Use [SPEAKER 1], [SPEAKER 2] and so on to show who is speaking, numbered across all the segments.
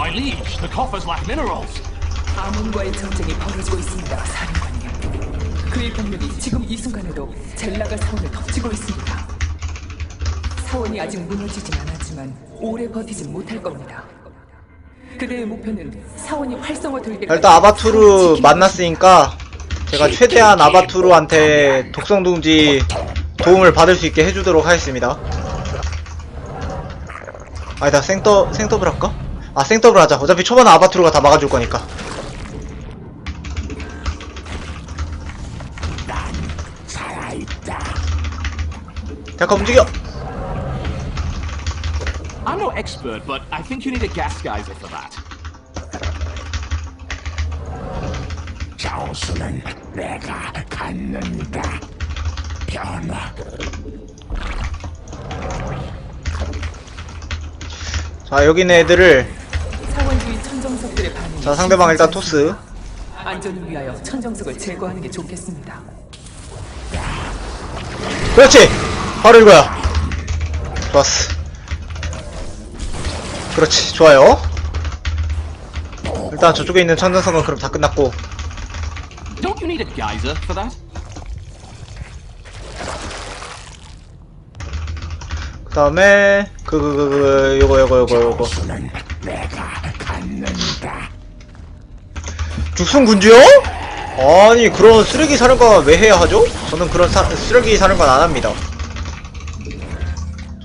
[SPEAKER 1] My liege, the coffers lack minerals.
[SPEAKER 2] 아몬과의 전쟁이 벌어지고 있습니다, 사령관님. 그의 병력이 지금 이 순간에도 젤라가 사원을 덮치고 있습니다. 사원이 아직 무너지진 않았지만 오래 버티진 못할 겁니다. 그대의 목표는 사원이 활성화될 때
[SPEAKER 3] 일단 아바투르 만났으니까 제가 최대한 아바투르한테 독성둥지 도움을 받을 수 있게 해주도록 하겠습니다. 아니다 생더 생더블 할까? 아 생더블 하자. 어차피 초반에 아바투르가 다 막아줄 거니까. 잠깐 움직여.
[SPEAKER 1] I'm no expert, but I think you need a gas geyser for that.
[SPEAKER 4] 장수는 내가 갖는다. 변화.
[SPEAKER 3] 자 여기 있는 애들을
[SPEAKER 2] 사원 주위 천정석들의 반응이
[SPEAKER 3] 자 상대방 일단 토스.
[SPEAKER 2] 안전을 위하여 천정석을 제거하는 게 좋겠습니다.
[SPEAKER 3] 그렇지! 바로 이거야. 좋았어. 그렇지, 좋아요. 일단 저쪽에 있는 천전석은 그럼 다 끝났고.
[SPEAKER 1] Don't you need a geyser for that?
[SPEAKER 3] 그 다음에, 그, 그, 그, 그, 요거, 요거, 요거, 요거.
[SPEAKER 4] 장수는 내가 갖는다.
[SPEAKER 3] 죽순 군주요? 아니, 그런 쓰레기 사령관 왜 해야 하죠? 저는 그런 사, 쓰레기 사령관 안 합니다.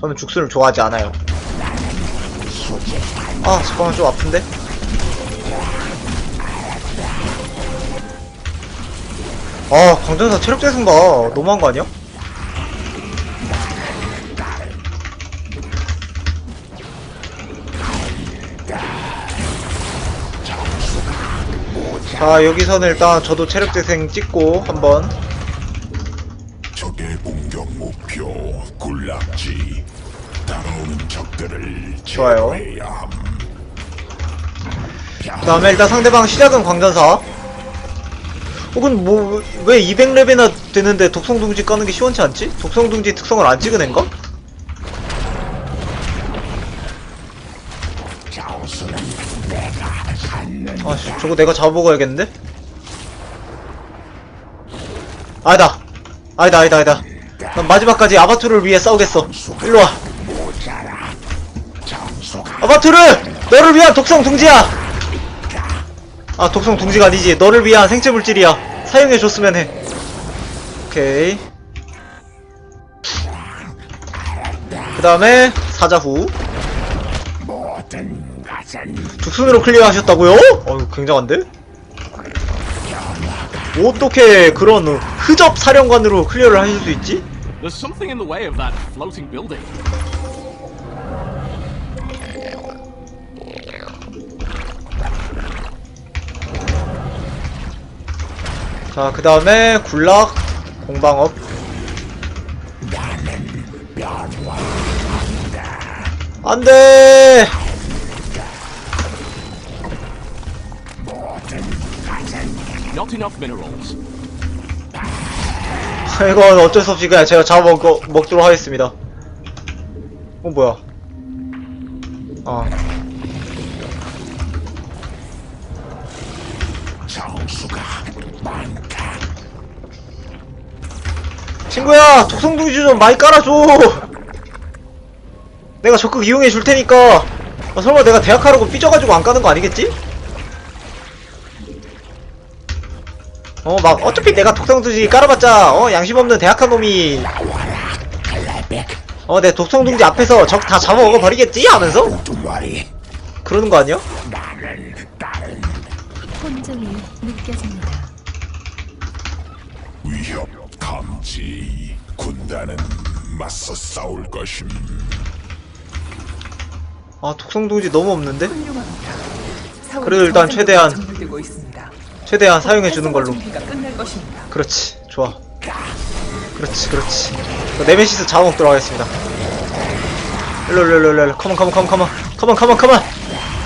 [SPEAKER 3] 저는 죽순을 좋아하지 않아요. 아, 잠깐만, 좀 아픈데? 아, 광전사 체력 재생 봐. 너무한 거 아니야? 자, 여기서는 일단 저도 체력 재생 찍고 한번
[SPEAKER 4] 적의 공격 목표 군락지. 다가오는 적들을
[SPEAKER 3] 좋아요.
[SPEAKER 4] 제거해야 함.
[SPEAKER 3] 그 다음에 일단 상대방 시작은 광전사 혹은 뭐 왜 200렙이나 되는데 독성둥지 까는 게 시원치 않지? 독성둥지 특성을 안 찍은 앤가? 아씨 저거 내가 잡아먹어야겠는데? 아니다. 아니다 아니다 아니다. 난 마지막까지 아바투르를 위해 싸우겠어. 일로와. 아바투르! 너를 위한 독성 둥지야! 아 독성 둥지가 아니지. 너를 위한 생체 물질이야. 사용해줬으면 해. 오케이. 그 다음에 사자후 죽순으로 클리어하셨다고요? 어휴 굉장한데? 어떻게 그런 흐접 사령관으로 클리어를 하실 수 있지?
[SPEAKER 1] There's something in the way of that floating building.
[SPEAKER 3] 자 그 다음에 굴락 공방업 안 돼
[SPEAKER 1] Not enough minerals.
[SPEAKER 3] 이건 어쩔 수 없이 그냥 제가 잡아먹, 먹도록 하겠습니다 어 뭐야 아
[SPEAKER 4] 장수가 많다.
[SPEAKER 3] 친구야 독성둥지 좀 많이 깔아줘 내가 적극 이용해 줄 테니까 아, 설마 내가 대학 하라고 삐져가지고 안 까는 거 아니겠지? 어 막 어차피 내가 독성둥지 깔아봤자 어 양심 없는 대학한 놈이 어 내 독성둥지 앞에서 적 다 잡아먹어 버리겠지 하면서. 그러는 거 아니야?
[SPEAKER 4] 나는 다른
[SPEAKER 5] 혼종이 느껴집니다.
[SPEAKER 4] 위협 감지. 군단은 맞서 싸울 것임.
[SPEAKER 3] 아 독성둥지 너무 없는데? 그래도 일단 최대한
[SPEAKER 2] 있습니다.
[SPEAKER 3] 최대한 사용해 주는 걸로. 그렇지, 좋아. 그렇지, 그렇지. 네메시스 잡아먹도록 하겠습니다. 일로, 일로, 일로, 일로. 컴온, 컴온, 컴온, 컴온. 컴온, 컴온, 컴온.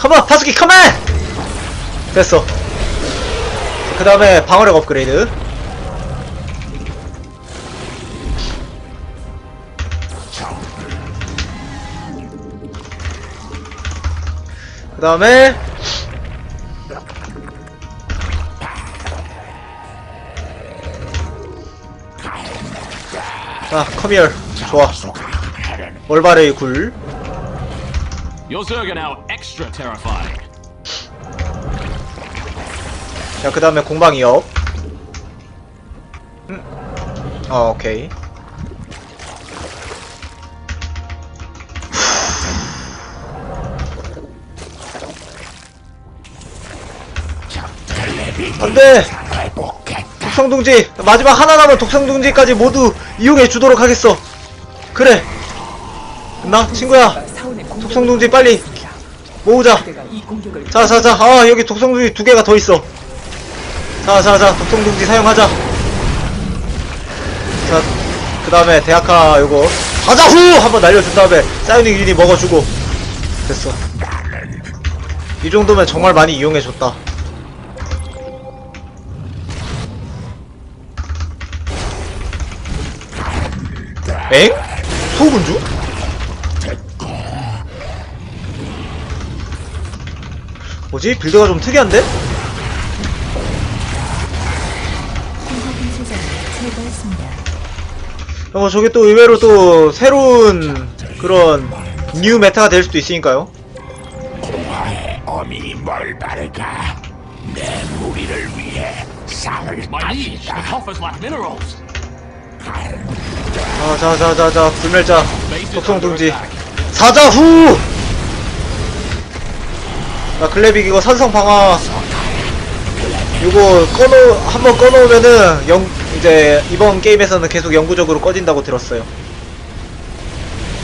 [SPEAKER 3] 컴온, 파스키, 컴온! 됐어. 그 다음에 방어력 업그레이드. 그 다음에 자 컴히얼 좋아 올바레이 굴. 자, 그 다음에 공방이업. 음. 어, 오케이. 안 돼!
[SPEAKER 4] 회복했다.
[SPEAKER 3] 독성둥지! 마지막 하나 남은 독성둥지까지 모두 이용해 주도록 하겠어. 그래. 됐나? 친구야, 독성둥지 빨리 모으자.
[SPEAKER 2] 내가 이 공격을
[SPEAKER 3] 자, 자, 자, 아, 여기 독성둥지 두 개가 더 있어. 자, 자, 자, 독성둥지 사용하자. 자, 그 다음에 대학화 요거. 가자, 후! 한번 날려준 다음에 사이오닉 유닛 먹어주고. 됐어. 이 정도면 정말 많이 이용해줬다. 엥? 소군주? 뭐지? 빌드가 좀 특이한데? 어, 저게 또 의외로 또 새로운 그런 뉴 메타가 될 수도 있으니까요.
[SPEAKER 4] 공화의 어미 뭘 바를까? 내 무리를 위해
[SPEAKER 1] the
[SPEAKER 4] 따진다.
[SPEAKER 1] Coffers lack minerals.
[SPEAKER 3] 자, 자, 자, 자, 자, 불멸자,
[SPEAKER 1] under
[SPEAKER 3] 둥지. 사자 후! 자, 글래빅 이거 산성 방아. 이거 꺼놓, 한번 꺼놓으면은, 영, 이제, 이번 게임에서는 계속 영구적으로 꺼진다고 들었어요.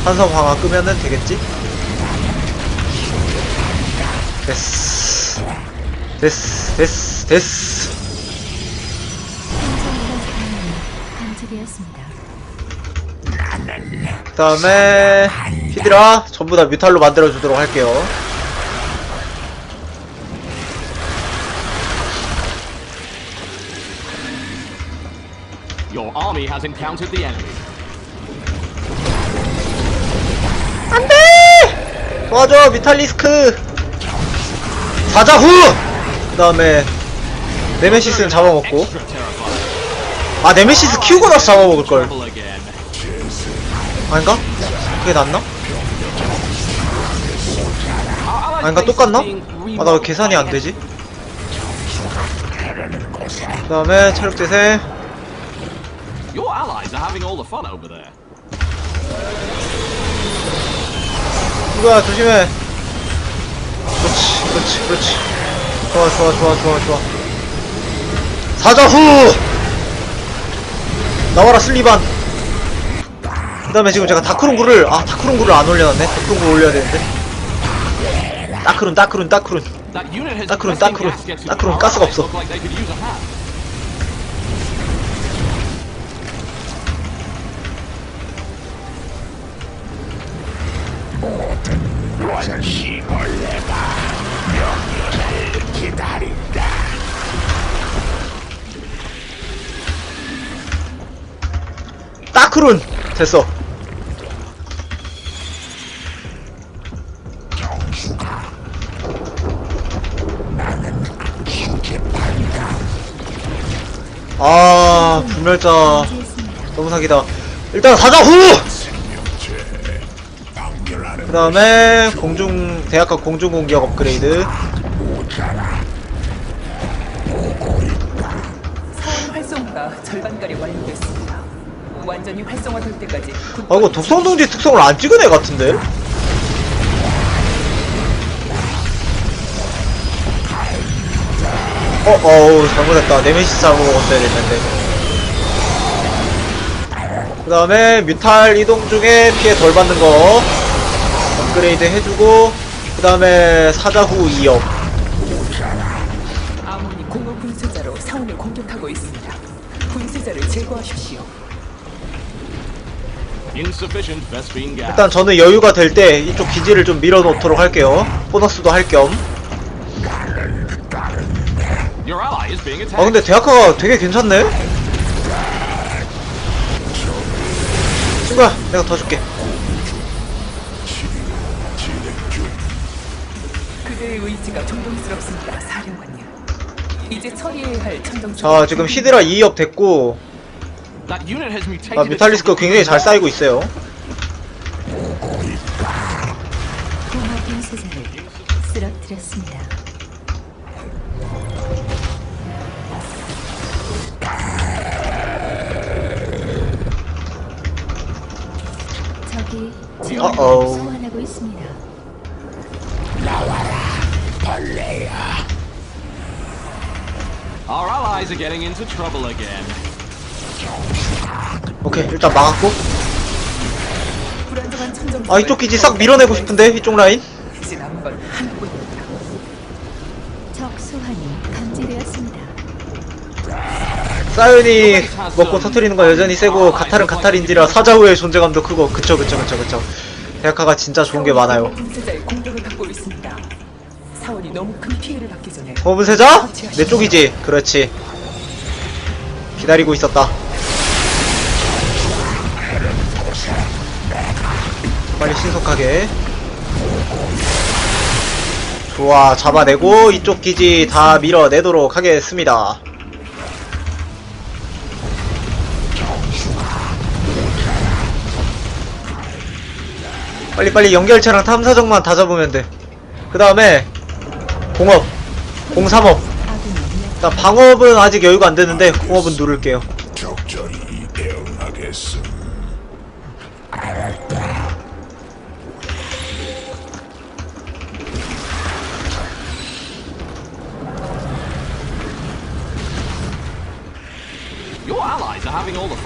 [SPEAKER 3] 산성 방아 끄면은 되겠지? 됐어. 됐어, 됐어, 됐어.
[SPEAKER 5] 감지되었습니다.
[SPEAKER 3] 그 다음에 히드라 전부 다 뮤탈로 만들어 주도록 할게요
[SPEAKER 1] Your army has encountered the enemy.
[SPEAKER 3] 도와줘 뮤탈리스크 사자 후 그 다음에 네메시스는 잡아먹고. 아 네메시스 키우고 나서 잡아먹을걸. 아닌가? 그게 낫나? 아닌가 똑같나? 아 나 왜 계산이 안 되지? 그 다음에 체력재생
[SPEAKER 1] Your allies are having all the fun over there.
[SPEAKER 3] 누가 조심해 그렇지 그렇지 그렇지 좋아 좋아 좋아 좋아 좋아 사자 후 나와라 슬리반 그 다음에 지금 제가 다크룬구를 아 다크룬구를 안 올려놨네. 다크룬구 올려야 되는데.
[SPEAKER 1] pressing
[SPEAKER 3] 따크룬.
[SPEAKER 1] gaskets to
[SPEAKER 3] 따크룬
[SPEAKER 1] our
[SPEAKER 3] 가스가 없어. 따크룬! 됐어
[SPEAKER 5] 감지했습니다.
[SPEAKER 3] 너무 사기다 일단 사자후
[SPEAKER 4] 생명체 방멸하는
[SPEAKER 3] 그 다음에 공중 대학가 공중공격 업그레이드
[SPEAKER 4] 모자라.
[SPEAKER 2] 사원 활성화가 절반가량 완료됐습니다. 완전히 활성화될 때까지
[SPEAKER 3] 아 이거 독성둥지 특성을 안 찍은 애 같은데? 어, 어우, 잘못했다. 네메시스 하고 먹었어야 됐는데. 그 다음에 뮤탈 이동 중에 피해 덜 받는 거. 업그레이드 해주고 그 다음에 사자 후 2업
[SPEAKER 2] 아몬이 공허 분쇄자로 사원을 공격하고 있습니다. 분쇄자를 제거하십시오.
[SPEAKER 1] Insufficient Vespine gas.
[SPEAKER 3] 일단 저는 여유가 될 때 이쪽 기지를 좀 밀어놓도록 할게요 보너스도 할겸
[SPEAKER 1] Your ally is being attacked.
[SPEAKER 3] 아 근데 대학가가 되게 괜찮네? 친구야 내가 더 줄게
[SPEAKER 2] 그대의 의지가 존경스럽습니다, 사령관님. 이제 처리해야 할 천정.
[SPEAKER 3] 자 지금 히드라 2업 됐고
[SPEAKER 1] That unit has mutated.
[SPEAKER 3] 아, 뮤탈리스크 굉장히 잘 쌓이고 있어요
[SPEAKER 5] 공허 분쇄자를 쓰러뜨렸습니다.
[SPEAKER 3] 어어.
[SPEAKER 5] 소환하고 있습니다.
[SPEAKER 4] 벌레야.
[SPEAKER 1] Our allies are getting into trouble again.
[SPEAKER 3] 오케이 일단 막았고
[SPEAKER 2] 불안정한 천정.
[SPEAKER 3] 아 이쪽 기지 싹 밀어내고 싶은데 이쪽 라인.
[SPEAKER 5] 적 소환이 감지되었습니다.
[SPEAKER 3] 사연이 먹고 터트리는 건 여전히 세고 가탈은 가탈인지라 사자후의 존재감도 크고 그쵸 그쵸 그쵸 그쵸 대학가가 진짜 좋은 게 많아요.
[SPEAKER 2] 분쇄자의 공격을 받고 있습니다. 사원이 너무 큰 피해를 받기 전에
[SPEAKER 3] 호분세자? 내 쪽이지. 그렇지. 기다리고 있었다. 빨리 신속하게. 좋아. 잡아내고 이쪽 기지 다 밀어내도록 하겠습니다 빨리 빨리 연결체랑 탐사정만 다 잡으면 돼 그 다음에 공업 공삼업. 일단 방업은 아직 여유가 안 되는데 공업은 누를게요.
[SPEAKER 4] 적절히 대응하겠음. 알았다.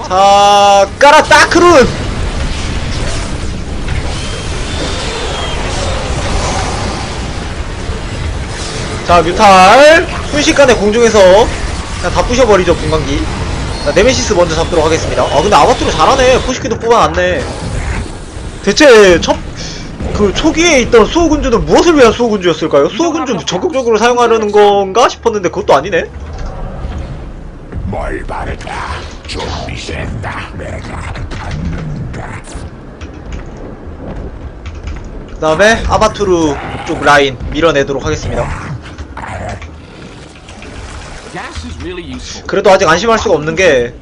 [SPEAKER 3] 자 까라 따크룬 자 뮤탈 순식간에 공중에서 그냥 다 부셔버리죠 분광기 자, 네메시스 먼저 잡도록 하겠습니다 아 근데 아바투르 잘하네 포시키도 뽑아놨네 대체 첫 그 초기에 있던 수호군주는 무엇을 위한 수호군주였을까요? 수호군주 적극적으로 사용하려는 건가 싶었는데 그것도 아니네
[SPEAKER 4] 뭘 바르다. 준비된다. 내가 갖는다.
[SPEAKER 3] 그 다음에 아바투르 쪽 라인 밀어내도록 하겠습니다
[SPEAKER 1] Gas is really useful.
[SPEAKER 3] 그래도 아직 안심할 수가 없는 게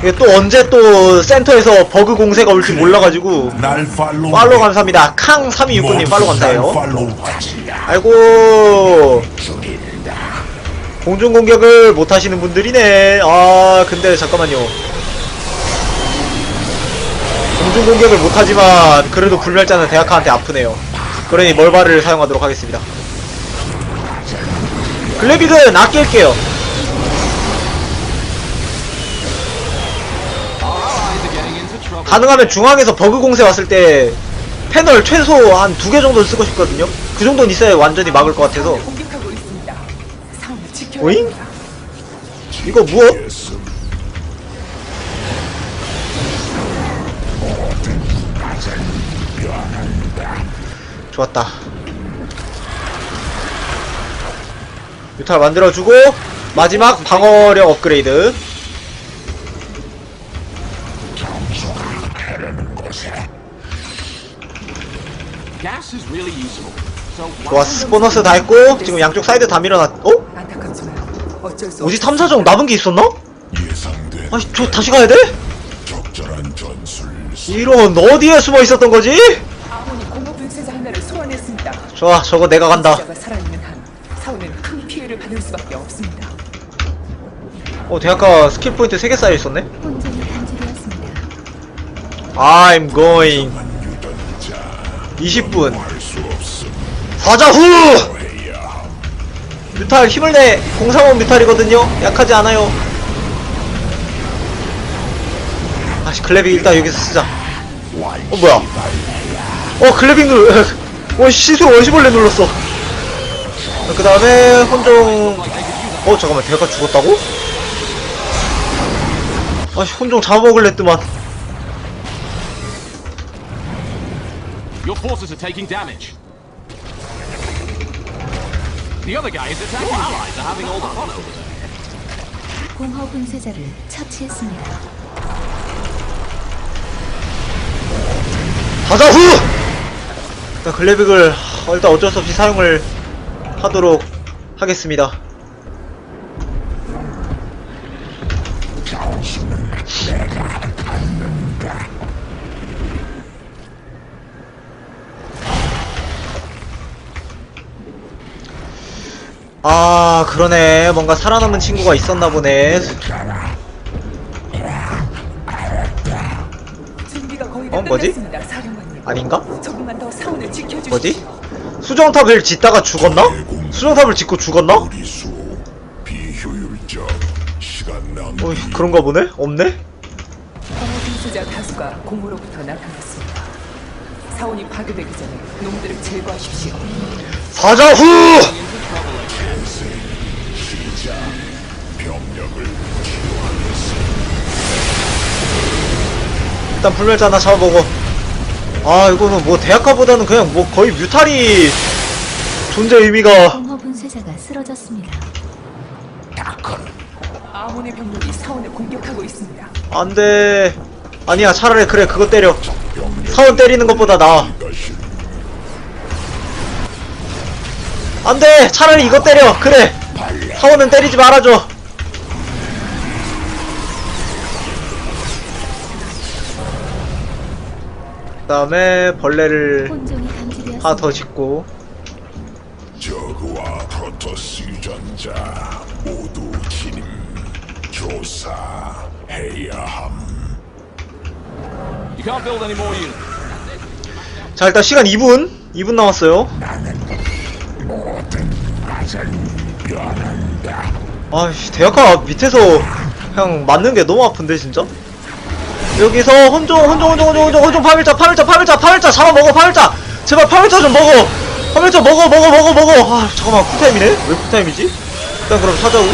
[SPEAKER 3] 이게 또 언제 또 센터에서 버그 공세가 올지 몰라가지고
[SPEAKER 4] 날 팔로우.
[SPEAKER 3] 팔로 감사합니다. 캉 3269님 팔로 감사해요. 아이고. 공중 공격을 못 하시는 분들이네. 아 근데 잠깐만요. 공중 공격을 못 하지만 그래도 불멸자는 대학가한테 아프네요. 그러니 멀바를 사용하도록 하겠습니다 글래빅은 아낄게요. 가능하면 중앙에서 버그 공세 왔을 때 패널 최소 한 두 개 정도는 쓰고 싶거든요. 그 정도는 있어야 완전히 막을 것 같아서. 오잉? 이거?
[SPEAKER 4] 예스.
[SPEAKER 3] 좋았다. 유탈 만들어주고 마지막 방어력 업그레이드.
[SPEAKER 1] Gas is really useful. So why
[SPEAKER 3] 좋았어. 보너스 다 했고 지금 양쪽 사이드 다 밀어놨. 어? 어디 탐사정 남은 게 있었나? 아니 저 다시 가야 돼?
[SPEAKER 4] 적절한 전술.
[SPEAKER 3] 이런 어디에 숨어 있었던 거지? 좋아 저거 내가 간다.
[SPEAKER 2] 받을 수밖에 없습니다.
[SPEAKER 3] 어 대학가 스킬 포인트 3개 쌓여 있었네.
[SPEAKER 5] 혼종이.
[SPEAKER 3] I'm going.
[SPEAKER 4] 유전자.
[SPEAKER 3] 20분.
[SPEAKER 4] 할수 없음.
[SPEAKER 3] 사자후!
[SPEAKER 4] 해야 함.
[SPEAKER 3] 뮤탈 힘을 내! 공상원 뮤탈이거든요? 약하지 않아요. 아씨, 클랩이 일단 여기서 쓰자. 어 뭐야 어 클래빙 눌 어, 시수 원시벌레 눌렀어 그 다음에 혼종 어 잠깐만 대가 죽었다고? 아씨 혼종 잡아먹을랬더만
[SPEAKER 1] Your forces are taking damage. The other guy is attacking. Your allies are having all the fun over there.
[SPEAKER 5] 공허 분쇄자를 처치했습니다.
[SPEAKER 3] 가자 후! 일단 글래빅을 하, 일단 어쩔 수 없이 사용을 하도록 하겠습니다. 아 그러네 뭔가 살아남은 친구가 있었나 보네 어, 뭐지? 아닌가? 뭐지? 수정탑을 짓다가 죽었나? 수정탑을 짓고 죽었나? 어, 그런가 보네? 없네?
[SPEAKER 2] 분쇄자 다수가 공으로부터 나타났습니다. 사원이 파괴되기 전에 놈들을 제거하십시오.
[SPEAKER 3] 사자후!
[SPEAKER 4] 병력을
[SPEAKER 3] 일단 불멸자 하나 잡아보고 아 이거는 뭐 대학가보다는 그냥 뭐 거의 뮤탈이 존재 의미가
[SPEAKER 5] 분쇄자가 쓰러졌습니다.
[SPEAKER 2] 아몬의 병력이 사원을 공격하고 있습니다.
[SPEAKER 3] 안돼. 아니야 차라리 그래 그거 때려. 사원 때리는 것보다 나아.
[SPEAKER 4] 것이
[SPEAKER 3] 안돼! 차라리 이거 때려. 그래. 사원은 때리지 말아줘 그 다음에 벌레를 하나. 더 짓고.
[SPEAKER 4] 저그와 프로토스 유전자 모두 진임 조사해야 함.
[SPEAKER 3] 자 일단 시간 2분 2분 남았어요. 아씨 대학가 밑에서 그냥 맞는 게 너무 아픈데 진짜 여기서 혼종 혼종 혼종 혼종 혼종 혼종 파멸자 파멸자 파멸자 파멸자 잡아먹어 파멸자. 제발 파멸자 좀 먹어. 파멸자 먹어 먹어 먹어 먹어. 아 잠깐만 쿨타임이네? 왜 쿨타임이지? 일단 그럼 사자고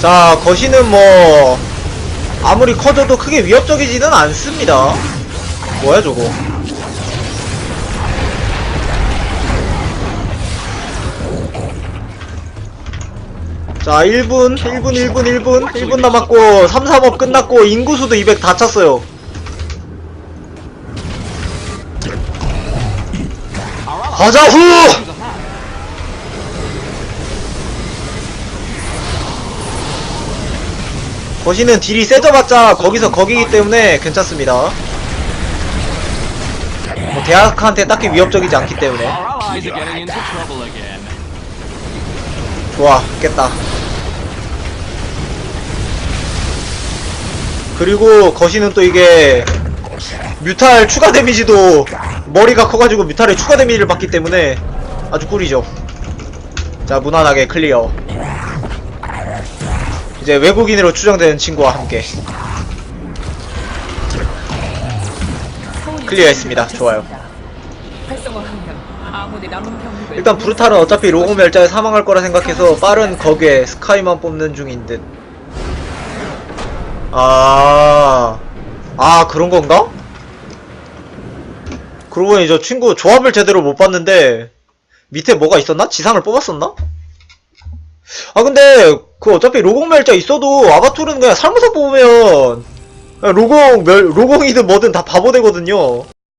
[SPEAKER 3] 자 거시는 뭐 아무리 커져도 크게 위협적이지는 않습니다. 뭐야 저거 자 1분 1분 1분 1분 1분 남았고 3, 3업 끝났고 인구수도 200 다 찼어요. 가자 후! 거시는 딜이 세져봤자 거기서 거기기 때문에 괜찮습니다. 뭐 대학한테 딱히 위협적이지 않기 때문에
[SPEAKER 1] Our allies are getting into trouble again.
[SPEAKER 3] 좋아 깼다 그리고 거시는 또 이게 뮤탈 추가 데미지도 머리가 커가지고 뮤탈에 추가 데미지를 받기 때문에 아주 꿀이죠 자 무난하게 클리어 이제 외국인으로 추정되는 친구와 함께 클리어했습니다. 좋아요.
[SPEAKER 2] 됐습니다. 활성화하면 아몬의 남은 병력을
[SPEAKER 3] 일단 브루탈은 어차피 로고 멸자에 사망할 거라 생각해서 빠른 거기에 스카이만 뽑는 중인 듯. 아, 아 그런 건가? 그러고 보니 저 친구 조합을 제대로 못 봤는데 밑에 뭐가 있었나? 지상을 뽑았었나? 아 근데 그 어차피 로공 멸자 있어도 아바투르는 그냥 살모사 뽑으면 로공 멸 로공이든 뭐든 다 바보 되거든요.